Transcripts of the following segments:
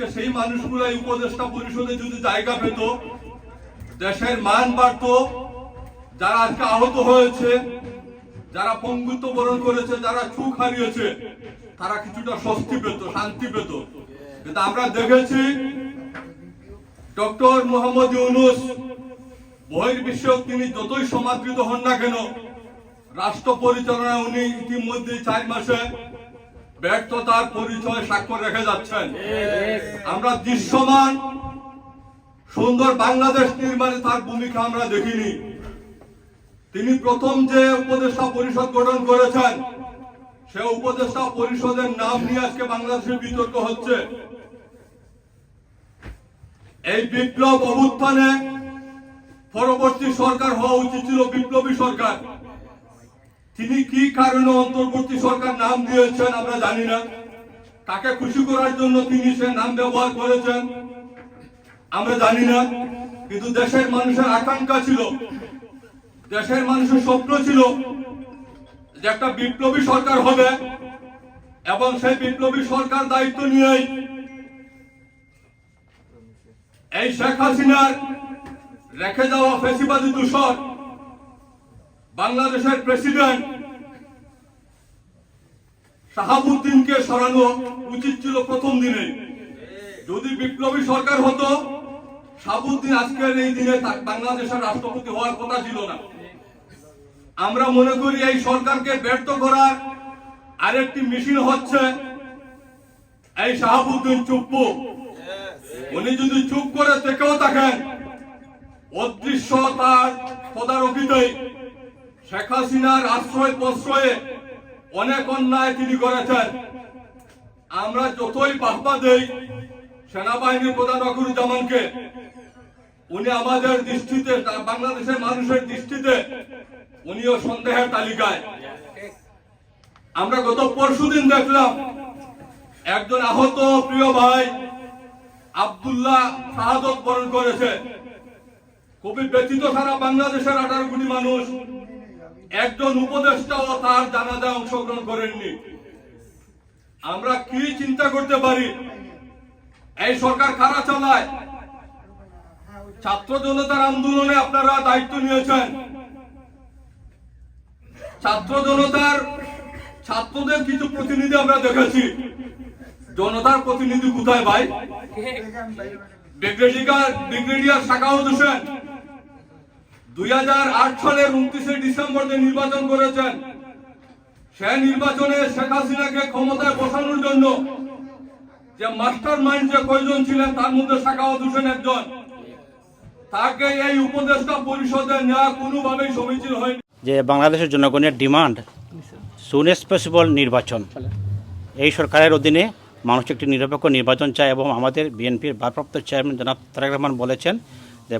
আজকে সেই মানুষগুলাই উপদেষ্টা পরিষদে যদি জায়গা পেত, দেশের মান বাড়ত, যারা আজকে আহত হয়েছে, যারা পঙ্গুত্ব বরণ করেছে, যারা চুখ হারিয়েছে, তারা কিছুটা স্বস্তি পেত, শান্তি পেত। কিন্তু আমরা দেখেছি, ডক্টর মোহাম্মদ ইউনুস বহির্বিশ্বক তিনি যতই সমাদৃত হন না কেন, রাষ্ট্র পরিচালনা উনি ইতিমধ্যে চার মাসে ব্যর্থতার পরিচয় স্বাক্ষর রেখে যাচ্ছেন। আমরা দৃশ্যমান সুন্দর বাংলাদেশ নির্মাণে তার ভূমিকা আমরা দেখিনি। তিনি প্রথম যে উপদেষ্টা পরিষদ গঠন করেছেন সে উপদেষ্টা পরিষদের নাম নিয়ে আজকে বাংলাদেশের বিতর্ক হচ্ছে। এই বিপ্লব অভ্যুত্থানে পরবর্তী সরকার হওয়া উচিত ছিল বিপ্লবী সরকার। তিনি কি কারণে অন্তর্বর্তী সরকার নাম দিয়েছেন আমরা জানি না। তাকে খুশি করার জন্য তিনি সে নাম ব্যবহার করেছেন, আমরা জানি না। কিন্তু দেশের মানুষের আকাঙ্ক্ষা ছিল, দেশের মানুষের স্বপ্ন ছিল যে একটা বিপ্লবী সরকার হবে এবং সেই বিপ্লবী সরকার দায়িত্ব নিয়েই এই শেখ হাসিনার রেখে যাওয়া ফেসিবাদী দূষণ বাংলাদেশের প্রেসিডেন্ট শাহাবুদ্দিনকে সরানো উচিত ছিল প্রথম দিনে। যদি বিপ্লবী সরকার হতো, শাহাবুদ্দিন আজকের এই দিনে বাংলাদেশের রাষ্ট্রপতি হওয়ার কথা ছিল না। আমরা মনে করি এই সরকারকে ব্যর্থ করার আরেকটি মিশন হচ্ছে এই শাহাবুদ্দিন চুপ্পু উনি যদি চুপ করে থেকেও থাকেন, অদৃশ্য তার তদারকিতেই শেখ হাসিনার আশ্রয় প্রশ্রয়ে অনেক অন্যায় তিনি করেছেন। আমরা যতই বাহবা দেই, সেনাবাহিনীর প্রধান রকুরুজ্জামানকে উনি আমাদের দৃষ্টিতে, বাংলাদেশের মানুষের দৃষ্টিতে উনিও সন্দেহের তালিকায়। আমরা গত পরশুদিন দেখলাম, একজন আহত প্রিয় ভাই আবদুল্লাহ শাহাদত বরণ করেছে। খুবই ব্যতীত সারা বাংলাদেশের আঠারো কোটি মানুষ একজন উপদেষ্টাও তার জানাজায় অংশগ্রহণ করেননি। আমরা কি চিন্তা করতে পারি? এই সরকার কারা চালায়? ছাত্র জনতার আন্দোলনে আপনারা দায়িত্ব নিয়েছেন। ছাত্র জনতার, ছাত্রদের কিছু প্রতিনিধি আমরা দেখেছি। জনতার প্রতিনিধি কোথায় ভাই? ব্রিগেডিয়ার ব্রিগেডিয়ার সাকাউত হোসেন যে বাংলাদেশের জনগণের ডিমান্ড সুনেসপসিবল নির্বাচন। এই সরকারের অধীনে মানুষ একটি নিরপেক্ষ নির্বাচন চায় এবং আমাদের বিএনপির ভারপ্রাপ্ত চেয়ারম্যান জনাব তারেক রহমান বলেছেন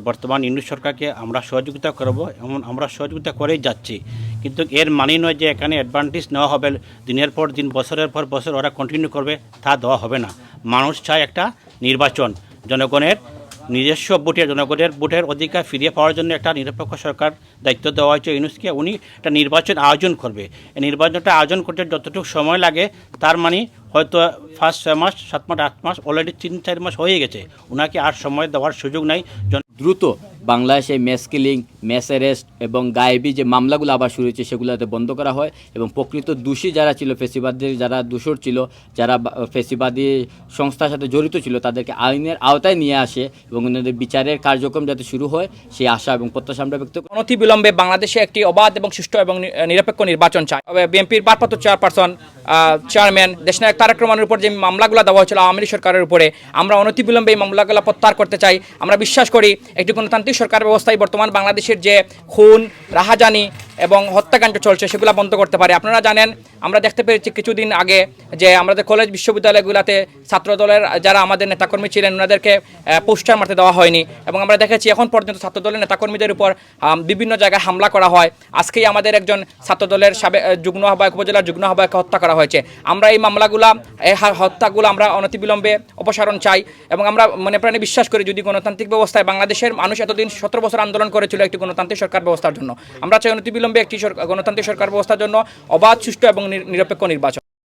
বর্তমান ইন্দু সরকারকে আমরা সহযোগিতা করব, এবং আমরা সহযোগিতা করেই যাচ্ছি। কিন্তু এর মানে নয় যে এখানে অ্যাডভান্টেজ নেওয়া হবে, দিনের পর দিন, বছরের পর বছর ওরা কন্টিনিউ করবে, তা দেওয়া হবে না। মানুষ চায় একটা নির্বাচন। জনগণের নিজস্ব ভোটের জনগণের ভোটের অধিকার ফিরিয়ে পাওয়ার জন্য একটা নিরপেক্ষ সরকার দায়িত্ব দেওয়া হয়েছে ইউনুসকে। উনি একটা নির্বাচন আয়োজন করবে। এই নির্বাচনটা আয়োজন করতে যতটুকু সময় লাগে, তার মানে হয়তো ফার্স্ট ছয় মাস, সাত মাস, আট মাস অলরেডি তিন, চার মাস হয়ে গেছে। ওনাকে আর সময় দেওয়ার সুযোগ নাই। দ্রুত বাংলাদেশে মেস কিলিং অ্যারেস্ট এবং গায়েবী যে মামলাগুলো আবার শুরু হয়েছে সেগুলো যাতে বন্ধ করা হয় এবং প্রকৃত দোষী যারা ছিল ফেসিবাদের যারা দোষর ছিল, যারা ফেসিবাদী সংস্থার সাথে জড়িত ছিল, তাদেরকে আইনের আওতায় নিয়ে আসে এবং ওনাদের বিচারের কার্যক্রম যাতে শুরু হয়, সেই আশা এবং প্রত্যাশা আমরা ব্যক্ত করি। অনতিবিলম্বে বাংলাদেশে একটি অবাধ এবং সুষ্ঠু এবং নিরপেক্ষ নির্বাচন চায় তবে বিএনপির ভারপ্রাপ্ত চেয়ারপারসন চেয়ারম্যান দেশনায়ক তারেক রহমানের উপর যে মামলাগুলো দেওয়া হয়েছিল আওয়ামী সরকারের উপরে, আমরা অনতিবিলম্বে এই মামলাগুলো প্রত্যাহার করতে চাই আমরা বিশ্বাস করি, একটি গণতান্ত্রিক সরকার ব্যবস্থায় বর্তমান বাংলাদেশের যে খুন রাহাজানি এবং হত্যাকাণ্ড চলছে সেগুলো বন্ধ করতে পারে। আপনারা জানেন আমরা দেখতে পেরেছি কিছুদিন আগে যে আমাদের কলেজ বিশ্ববিদ্যালয়গুলোতে ছাত্র দলের যারা আমাদের নেতাকর্মী ছিলেন ওনাদেরকে পোস্টার মারতে দেওয়া হয়নি। এবং আমরা দেখেছি এখন পর্যন্ত ছাত্র দলের নেতাকর্মীদের উপর বিভিন্ন জায়গায় হামলা করা হয়। আজকেই আমাদের একজন ছাত্র দলের সাবে- আহ, যুগ্ম আহ্বায়ক উপজেলার যুগ্ম আহ্বায়ককে হত্যা করা হয়েছে। আমরা এই মামলাগুলা এই হত্যাগুলো আমরা অনতিবিলম্বে অপসারণ চাই এবং আমরা মনে প্রাণে বিশ্বাস করি যদি গণতান্ত্রিক ব্যবস্থায় বাংলাদেশের মানুষ এতদিন সতেরো বছর আন্দোলন করেছিল একটি গণতান্ত্রিক সরকার ব্যবস্থার জন্য আমরা চাই অনতিবিলম্বে একটি সরকার- গণতান্ত্রিক সরকার ব্যবস্থার জন্য অবাধ সুষ্ঠু এবং নির- নিরপেক্ষ নির্বাচন।